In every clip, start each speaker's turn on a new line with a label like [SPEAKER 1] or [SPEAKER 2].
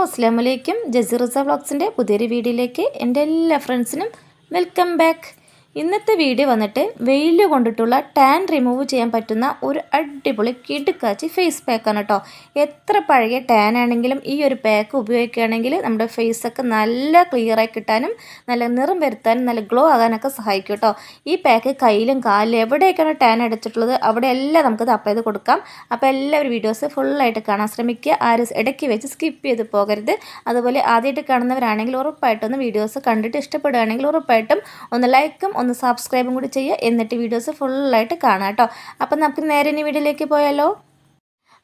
[SPEAKER 1] അസ്സാം വലൈക്കും ജസീറസ വ്ളോഗ്സിന്റെ പുതിയൊരു വീഡിയോയിലേക്ക് എന്റെ എല്ലാ ഫ്രണ്ട്സിനും വെൽക്കം ബാക്ക് ഇന്നത്തെ വീഡിയോ വന്നിട്ട് വെയിൽ കൊണ്ടിട്ടുള്ള ടാൻ റിമൂവ് ചെയ്യാൻ പറ്റുന്ന ഒരു അടിപൊളി കിടുക്കാച്ചി ഫേസ് പാക്കാണ് കേട്ടോ എത്ര പഴകിയ ടാൻ ആണെങ്കിലും ഈ ഒരു പാക്ക് ഉപയോഗിക്കുകയാണെങ്കിൽ നമ്മുടെ ഫേസൊക്കെ നല്ല ക്ലിയറായി കിട്ടാനും നല്ല നിറം വരുത്താനും നല്ല ഗ്ലോ ആകാനൊക്കെ സഹായിക്കും കേട്ടോ ഈ പാക്ക് കയ്യിലും കാലിലും എവിടെയൊക്കെയാണ് ടാൻ അടിച്ചിട്ടുള്ളത് അവിടെയെല്ലാം നമുക്ക് അപ്ലൈ ചെയ്ത് കൊടുക്കാം. അപ്പോൾ എല്ലാവരും വീഡിയോസ് ഫുള്ളായിട്ട് കാണാൻ ശ്രമിക്കുക. ആരും ഇടയ്ക്ക് വെച്ച് സ്കിപ്പ് ചെയ്ത് പോകരുത്. അതുപോലെ ആദ്യമായിട്ട് കാണുന്നവരാണെങ്കിൽ ഉറപ്പായിട്ടൊന്ന് വീഡിയോസ് കണ്ടിട്ട് ഇഷ്ടപ്പെടുകയാണെങ്കിൽ ഉറപ്പായിട്ടും ഒന്ന് ലൈക്കും ഒന്ന് സബ്സ്ക്രൈബും കൂടി ചെയ്യുക. എന്നിട്ട് വീഡിയോസ് ഫുള്ളായിട്ട് കാണാം കേട്ടോ. അപ്പം നമുക്ക് നേരെ ഇനി വീഡിയോയിലേക്ക് പോയാലോ?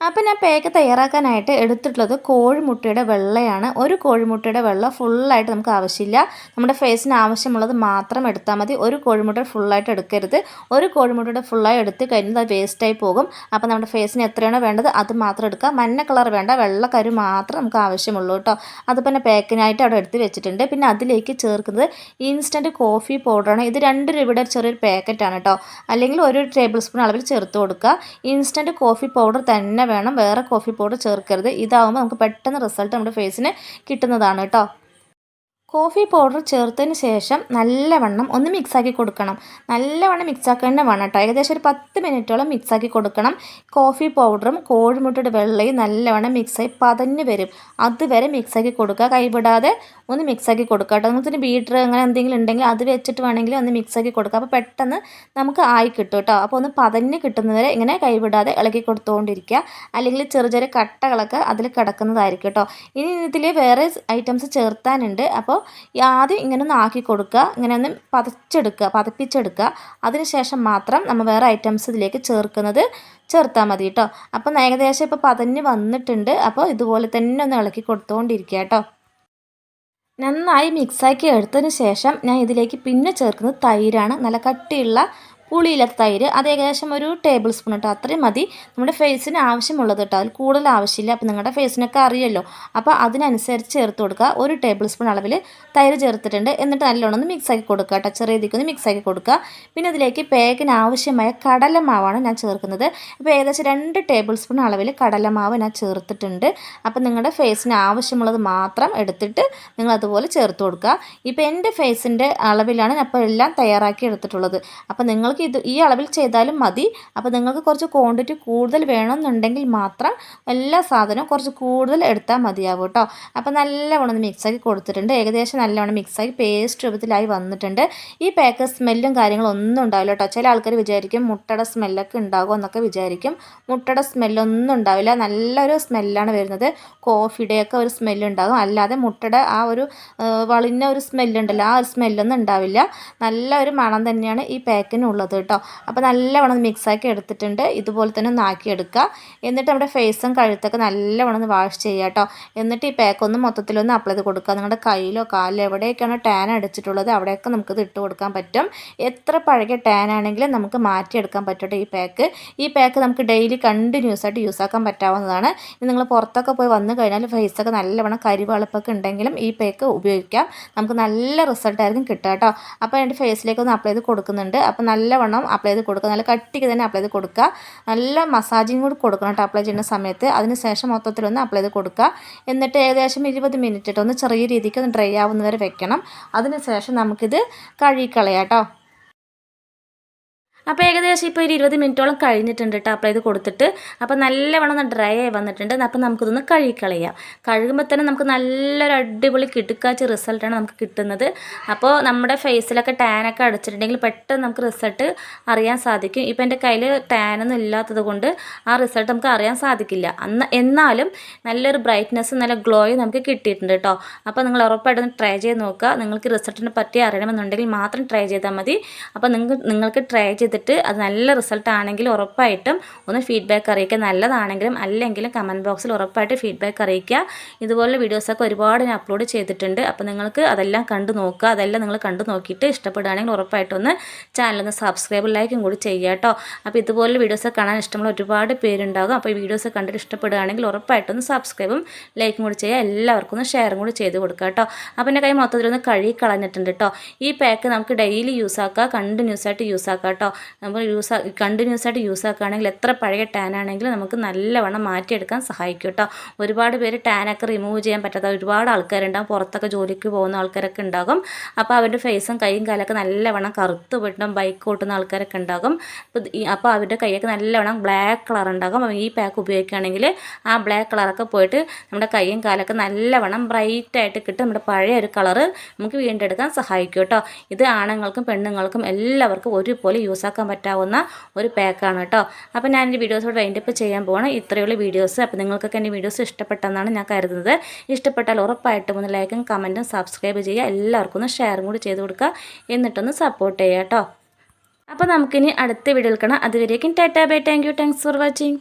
[SPEAKER 1] അപ്പം ഞാൻ പേക്ക് തയ്യാറാക്കാനായിട്ട് എടുത്തിട്ടുള്ളത് കോഴിമുട്ടയുടെ വെള്ളയാണ്. ഒരു കോഴിമുട്ടയുടെ വെള്ളം ഫുള്ളായിട്ട് നമുക്ക് ആവശ്യമില്ല. നമ്മുടെ ഫേസിന് ആവശ്യമുള്ളത് മാത്രം എടുത്താൽ മതി. ഒരു കോഴിമുട്ട ഫുള്ളായിട്ട് എടുക്കരുത്. ഒരു കോഴിമുട്ടയുടെ ഫുള്ളായി എടുത്ത് കഴിഞ്ഞാൽ അത് വേസ്റ്റായി പോകും. അപ്പോൾ നമ്മുടെ ഫേസിന് എത്രയാണോ വേണ്ടത് അത് മാത്രം എടുക്കുക. മഞ്ഞ കളർ വേണ്ട. വെള്ള കരു മാത്രം നമുക്ക് ആവശ്യമുള്ളൂ കേട്ടോ. അതിപ്പോൾ തന്നെ പാക്കിനായിട്ട് അവിടെ എടുത്ത് വെച്ചിട്ടുണ്ട്. പിന്നെ അതിലേക്ക് ചേർക്കുന്നത് ഇൻസ്റ്റന്റ് കോഫി പൗഡറാണ് ഇത് രണ്ട് രൂപയുടെ ചെറിയൊരു പാക്കറ്റാണ് കേട്ടോ. അല്ലെങ്കിൽ ഒരു ടേബിൾ സ്പൂൺ അളവിൽ ചേർത്ത് കൊടുക്കുക. ഇൻസ്റ്റന്റ് കോഫി പൗഡർ തന്നെ വേണം വേറെ കോഫി പൗഡർ ചേർക്കരുത്. ഇതാവുമ്പോൾ നമുക്ക് പെട്ടെന്ന് റിസൾട്ട് നമ്മുടെ ഫേസിന് കിട്ടുന്നതാണ് കേട്ടോ. കോഫി പൗഡർ ചേർത്തതിന് ശേഷം നല്ലവണ്ണം ഒന്ന് മിക്സാക്കി കൊടുക്കണം. നല്ലവണ്ണം മിക്സാക്കി തന്നെ വേണം കേട്ടോ. ഏകദേശം ഒരു പത്ത് മിനിറ്റോളം മിക്സാക്കി കൊടുക്കണം. കോഫി പൗഡറും കോഴിമുട്ടയുടെ വെള്ളയും നല്ലവണ്ണം മിക്സായി പതഞ്ഞ് വരും. അതുവരെ മിക്സാക്കി കൊടുക്കുക. കൈവിടാതെ ഒന്ന് മിക്സാക്കി കൊടുക്കുക കേട്ടോ. നിങ്ങൾക്ക് ബീറ്റർ അങ്ങനെ എന്തെങ്കിലും ഉണ്ടെങ്കിൽ അത് വെച്ചിട്ട് വേണമെങ്കിൽ ഒന്ന് മിക്സാക്കി കൊടുക്കുക. അപ്പോൾ പെട്ടെന്ന് നമുക്ക് ആയി കിട്ടും കേട്ടോ. അപ്പോൾ ഒന്ന് പതഞ്ഞ് കിട്ടുന്നവരെ ഇങ്ങനെ കൈവിടാതെ ഇളക്കി കൊടുത്തുകൊണ്ടിരിക്കുക അല്ലെങ്കിൽ ചെറിയ ചെറിയ കട്ടകളൊക്കെ അതിൽ കിടക്കുന്നതായിരിക്കും കേട്ടോ. ഇനി ഇതിൽ വേറെ ഐറ്റംസ് ചേർത്താനുണ്ട്. അപ്പോൾ ആദ്യം ഇങ്ങനെ ഒന്ന് ആക്കി കൊടുക്കുക. ഇങ്ങനെ ഒന്ന് പതച്ചെടുക്കുക പതപ്പിച്ചെടുക്കുക. അതിനുശേഷം മാത്രം നമ്മൾ വേറെ ഐറ്റംസ് ഇതിലേക്ക് ചേർക്കുന്നത് ചേർത്താൽ മതി കേട്ടോ. അപ്പം ഏകദേശം ഇപ്പോൾ പതഞ്ഞ് വന്നിട്ടുണ്ട്. അപ്പോൾ ഇതുപോലെ തന്നെ ഒന്ന് ഇളക്കി കൊടുത്തുകൊണ്ടിരിക്കുക കേട്ടോ. നന്നായി മിക്സാക്കി എടുത്തതിന് ശേഷം ഞാൻ ഇതിലേക്ക് പിന്നെ ചേർക്കുന്നത് തൈരാണ്. നല്ല കട്ടിയുള്ള പുളിയില്ലാത്ത തൈര് അത് ഏകദേശം ഒരു ടേബിൾ സ്പൂൺ കേട്ടോ അത്രയും മതി. നമ്മുടെ ഫേസിന് ആവശ്യമുള്ളത് കേട്ടോ അതിൽ കൂടുതൽ ആവശ്യമില്ല. അപ്പോൾ നിങ്ങളുടെ ഫേസിനൊക്കെ അറിയല്ലോ. അപ്പോൾ അതിനനുസരിച്ച് ചേർത്ത് കൊടുക്കുക. ഒരു ടേബിൾ സ്പൂൺ അളവിൽ തൈര് ചേർത്തിട്ടുണ്ട്. എന്നിട്ട് നല്ലോണം ഒന്ന് മിക്സ് ആക്കി കൊടുക്കുക കേട്ടോ ചെറിയ ഇതിക്കൊന്ന് മിക്സ് ആക്കി കൊടുക്കുക. പിന്നെ ഇതിലേക്ക് പേക്കിന് ആവശ്യമായ കടലമാവാണ് ഞാൻ ചേർക്കുന്നത്. അപ്പോൾ ഏകദേശം രണ്ട് ടേബിൾ സ്പൂൺ അളവിൽ കടലമാവ് ഞാൻ ചേർത്തിട്ടുണ്ട്. അപ്പോൾ നിങ്ങളുടെ ഫേസിന് ആവശ്യമുള്ളത് മാത്രം എടുത്തിട്ട് നിങ്ങൾ അതുപോലെ ചേർത്ത് കൊടുക്കുക. ഇപ്പോൾ എന്റെ ഫേസിന്റെ അളവിലാണ് ഞാൻ അപ്പോൾ എല്ലാം തയ്യാറാക്കി എടുത്തിട്ടുള്ളത്. അപ്പോൾ നിങ്ങൾ നിങ്ങൾക്ക് ഇത് ഈ അളവിൽ ചെയ്താലും മതി. അപ്പോൾ നിങ്ങൾക്ക് കുറച്ച് ക്വാണ്ടിറ്റി കൂടുതൽ വേണമെന്നുണ്ടെങ്കിൽ മാത്രം എല്ലാ സാധനവും കുറച്ച് കൂടുതൽ എടുത്താൽ മതിയാവും കേട്ടോ. അപ്പോൾ നല്ലവണ്ണം മിക്സാക്കി കൊടുത്തിട്ടുണ്ട്. ഏകദേശം നല്ലവണ്ണം മിക്സാക്കി പേസ്റ്റ് രൂപത്തിലായി വന്നിട്ടുണ്ട്. ഈ പാക്ക് സ്മെല്ലും കാര്യങ്ങളും ഒന്നും ഉണ്ടാവില്ല കേട്ടോ. ചില ആൾക്കാർ വിചാരിക്കും മുട്ടയുടെ സ്മെല്ലൊക്കെ ഉണ്ടാകുമോ എന്നൊക്കെ വിചാരിക്കും. മുട്ടയുടെ സ്മെല്ലൊന്നും ഉണ്ടാവില്ല. നല്ലൊരു സ്മെല്ലാണ് വരുന്നത്. കോഫിയുടെയൊക്കെ ഒരു സ്മെല്ലുണ്ടാകും അല്ലാതെ മുട്ടയുടെ ആ ഒരു വളിഞ്ഞ ഒരു സ്മെല്ലുണ്ടല്ലോ ആ ഒരു സ്മെല്ലൊന്നും ഉണ്ടാവില്ല. നല്ല ഒരു മണം തന്നെയാണ് ഈ പാക്കിനുള്ളത് ഉള്ളത് കേട്ടോ. അപ്പോൾ നല്ലവണ്ണം മിക്സാക്കി എടുത്തിട്ടുണ്ട്. ഇതുപോലെ തന്നെ ഒന്ന് ആക്കിയെടുക്കുക എന്നിട്ട് നമ്മുടെ ഫേസും കഴുത്തൊക്കെ നല്ലവണ്ണം ഒന്ന് വാഷ് ചെയ്യുക കേട്ടോ. എന്നിട്ട് ഈ പാക്ക് ഒന്ന് മൊത്തത്തിലൊന്ന് അപ്ലൈ ചെയ്ത് കൊടുക്കുക. നിങ്ങളുടെ കയ്യിലോ കാലിലോ എവിടെയൊക്കെയാണോ ടാൻ അടിച്ചിട്ടുള്ളത് അവിടെയൊക്കെ നമുക്കിത് ഇട്ട് കൊടുക്കാൻ പറ്റും. എത്ര പഴകിയ ടാൻ ആണെങ്കിലും നമുക്ക് മാറ്റിയെടുക്കാൻ പറ്റട്ടെ ഈ പാക്ക് ഈ പാക്ക് നമുക്ക് ഡെയിലി കണ്ടിന്യൂസ് ആയിട്ട് യൂസ് ആക്കാൻ പറ്റാവുന്നതാണ്. നിങ്ങൾ പുറത്തൊക്കെ പോയി വന്നു കഴിഞ്ഞാൽ ഫേസൊക്കെ നല്ലവണ്ണം കരിവളപ്പൊക്കെ ഉണ്ടെങ്കിലും ഈ പാക്ക് ഉപയോഗിക്കാം. നമുക്ക് നല്ല റിസൾട്ടായിരിക്കും കിട്ടുക കേട്ടോ. അപ്പോൾ എന്റെ ഫേസിലേക്ക് ഒന്ന് അപ്ലൈ ചെയ്ത് കൊടുക്കുന്നുണ്ട്. അപ്പോൾ നല്ല നല്ലവണ്ണം അപ്ലൈ ചെയ്ത് കൊടുക്കുക. നല്ല കട്ടിക്ക് തന്നെ അപ്ലൈ ചെയ്ത് കൊടുക്കുക. നല്ല മസാജിങ് കൂടി കൊടുക്കണം കേട്ടോ അപ്ലൈ ചെയ്യുന്ന സമയത്ത്. അതിന് ശേഷം മൊത്തത്തിലൊന്ന് അപ്ലൈ ചെയ്ത് കൊടുക്കുക. എന്നിട്ട് ഏകദേശം ഇരുപത് മിനിറ്റ് ഒന്ന് ചെറിയ രീതിക്ക് ഒന്ന് ഡ്രൈ ആവുന്നവരെ വെക്കണം. അതിന് ശേഷം നമുക്കിത് കഴുകിക്കളയാം കേട്ടോ അപ്പോൾ ഏകദേശം ഇപ്പോൾ ഒരു ഇരുപത് മിനിറ്റോളം കഴിഞ്ഞിട്ടുണ്ട് കേട്ടോ. അപ്ലൈ ചെയ്ത് കൊടുത്തിട്ട് അപ്പോൾ നല്ലവണ്ണം ഒന്ന് ഡ്രൈ ആയി വന്നിട്ടുണ്ട്. അപ്പോൾ നമുക്കിതൊന്ന് കഴുകിക്കളയാം. കഴുകുമ്പോൾ തന്നെ നമുക്ക് നല്ലൊരു അടിപൊളി കിടുക്കാച്ച റിസൾട്ടാണ് നമുക്ക് കിട്ടുന്നത്. അപ്പോൾ നമ്മുടെ ഫേസിലൊക്കെ ടാനൊക്കെ അടിച്ചിട്ടുണ്ടെങ്കിൽ പെട്ടെന്ന് നമുക്ക് റിസൾട്ട് അറിയാൻ സാധിക്കും. ഇപ്പോൾ എന്റെ കയ്യിൽ ടാനൊന്നും ഇല്ലാത്തത് കൊണ്ട് ആ റിസൾട്ട് നമുക്ക് അറിയാൻ സാധിക്കില്ല. അന്ന് എന്നാലും നല്ലൊരു ബ്രൈറ്റ്നെസ് നല്ല ഗ്ലോയും നമുക്ക് കിട്ടിയിട്ടുണ്ട് കേട്ടോ. അപ്പോൾ നിങ്ങൾ ഉറപ്പായിട്ടും ട്രൈ ചെയ്ത് നോക്കുക. നിങ്ങൾക്ക് റിസൾട്ടിനെ പറ്റി അറിയണമെന്നുണ്ടെങ്കിൽ മാത്രം ട്രൈ ചെയ്താൽ മതി. അപ്പോൾ നിങ്ങൾക്ക് നിങ്ങൾക്ക് ട്രൈ ചെയ്ത് ചെയ്തിട്ട് അത് നല്ല റിസൾട്ട് ആണെങ്കിൽ ഉറപ്പായിട്ടും ഒന്ന് ഫീഡ്ബാക്ക് അറിയിക്കുക. നല്ലതാണെങ്കിലും അല്ലെങ്കിലും കമന്റ് ബോക്സിൽ ഉറപ്പായിട്ട് ഫീഡ്ബാക്ക് അറിയിക്കുക. ഇതുപോലുള്ള വീഡിയോസൊക്കെ ഒരുപാട് ഞാൻ അപ്ലോഡ് ചെയ്തിട്ടുണ്ട്. അപ്പോൾ നിങ്ങൾക്ക് അതെല്ലാം കണ്ടു നോക്കുക. അതെല്ലാം നിങ്ങൾ കണ്ടു നോക്കിയിട്ട് ഇഷ്ടപ്പെടുകയാണെങ്കിൽ ഉറപ്പായിട്ടൊന്ന് ചാനലൊന്ന് സബ്സ്ക്രൈബ് ലൈക്കും കൂടി ചെയ്യുക കേട്ടോ. അപ്പോൾ ഇതുപോലുള്ള വീഡിയോസൊക്കെ കാണാൻ ഇഷ്ടമുള്ള ഒരുപാട് പേരുണ്ടാകും. അപ്പോൾ ഈ വീഡിയോസ് കണ്ടിട്ട് ഇഷ്ടപ്പെടുകയാണെങ്കിൽ ഉറപ്പായിട്ടൊന്ന് സബ്സ്ക്രൈബും ലൈക്കും കൂടി ചെയ്യുക. എല്ലാവർക്കും ഒന്ന് ഷെയറും കൂടി ചെയ്ത് കൊടുക്കുക കേട്ടോ. അപ്പോൾ എന്റെ കൈ മൊത്തത്തിലൊന്ന് കഴുകി കളഞ്ഞിട്ടുണ്ട് കേട്ടോ. ഈ പാക്ക് നമുക്ക് ഡെയിലി യൂസ് ആക്കുക കണ്ടിന്യൂസ് ആയിട്ട് യൂസ് ആക്കാം കേട്ടോ. നമ്മൾ യൂസ് കണ്ടിന്യൂസ് ആയിട്ട് യൂസ് ആക്കുകയാണെങ്കിൽ എത്ര പഴയ ടാൻ ആണെങ്കിലും നമുക്ക് നല്ലവണ്ണം മാറ്റിയെടുക്കാൻ സഹായിക്കും കേട്ടോ. ഒരുപാട് പേര് ടാനൊക്കെ റിമൂവ് ചെയ്യാൻ പറ്റാത്ത ഒരുപാട് ആൾക്കാരുണ്ടാകും പുറത്തൊക്കെ ജോലിക്ക് പോകുന്ന ആൾക്കാരൊക്കെ ഉണ്ടാകും. അപ്പോൾ അവരുടെ ഫേസും കൈയും കാലൊക്കെ നല്ലവണ്ണം കറുത്ത് പോയിട്ടുണ്ടാകും ബൈക്ക് ഓട്ടുന്ന ആൾക്കാരൊക്കെ ഉണ്ടാകും. അപ്പോൾ അവരുടെ കൈയൊക്കെ നല്ലവണ്ണം ബ്ലാക്ക് കളർ ഉണ്ടാകും. അപ്പോൾ ഈ പാക്ക് ഉപയോഗിക്കുകയാണെങ്കിൽ ആ ബ്ലാക്ക് കളറൊക്കെ പോയിട്ട് നമ്മുടെ കൈയും കാലൊക്കെ നല്ലവണ്ണം ബ്രൈറ്റായിട്ട് കിട്ടും. നമ്മുടെ പഴയ ഒരു കളറ് നമുക്ക് വീണ്ടെടുക്കാൻ സഹായിക്കും കേട്ടോ. ഇത് ആണുങ്ങൾക്കും പെണ്ണുങ്ങൾക്കും എല്ലാവർക്കും ഒരുപോലെ യൂസ് ആക്കാൻ പറ്റാവുന്ന ഒരു പാക്കാണ് കേട്ടോ. അപ്പോൾ ഞാൻ എന്റെ വീഡിയോസോട് വൈൻഡപ്പ് ചെയ്യാൻ പോകണം ഇത്രയുള്ള വീഡിയോസ്. അപ്പോൾ നിങ്ങൾക്കൊക്കെ എന്റെ വീഡിയോസ് ഇഷ്ടപ്പെട്ടെന്നാണ് ഞാൻ കരുതുന്നത്. ഇഷ്ടപ്പെട്ടാൽ ഉറപ്പായിട്ടും ഒന്ന് ലൈക്കും കമന്റും സബ്സ്ക്രൈബ് ചെയ്യുക. എല്ലാവർക്കും ഒന്ന് ഷെയറും കൂടി ചെയ്ത് കൊടുക്കുക. എന്നിട്ടൊന്ന് സപ്പോർട്ട് ചെയ്യുക കേട്ടോ. അപ്പോൾ നമുക്കിനി അടുത്ത വീഡിയോ എടുക്കണം അതുവരേക്കും tata bye. Thank you thanks for watching